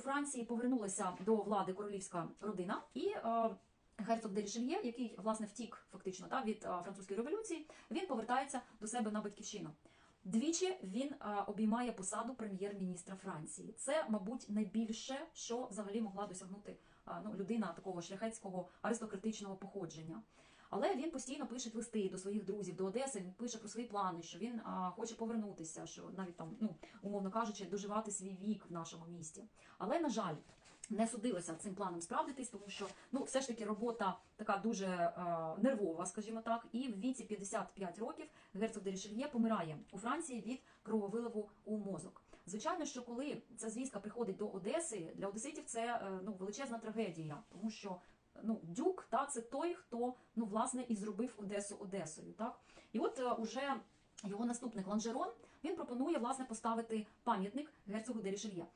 Франції повернулася до влади королівська родина і. е, Герцог де Рішельє, який власне втік фактично та, від а, французької революції, він повертається до себе на батьківщину. Двічі він а, обіймає посаду прем'єр-міністра Франції. Це, мабуть, найбільше, що взагалі могла досягнути а, ну, людина такого шляхетського аристократичного походження. Але він постійно пише листи до своїх друзів, до Одеси. Він пише про свої плани, що він а, хоче повернутися, що навіть там, ну умовно кажучи, доживати свій вік в нашому місті. Але на жаль, не судилося цим планом справдитись, тому що ну все ж таки робота така дуже е, нервова, скажімо так. І в віці 55 років герцог де Рішельє помирає у Франції від крововиливу у мозок. Звичайно, що коли ця звістка приходить до Одеси, для одеситів це е, ну величезна трагедія, тому що ну дюк це той, хто ну власне і зробив Одесу Одесою. Так і от е, уже його наступник Ланжерон він пропонує власне поставити пам'ятник герцогу де Рішельє.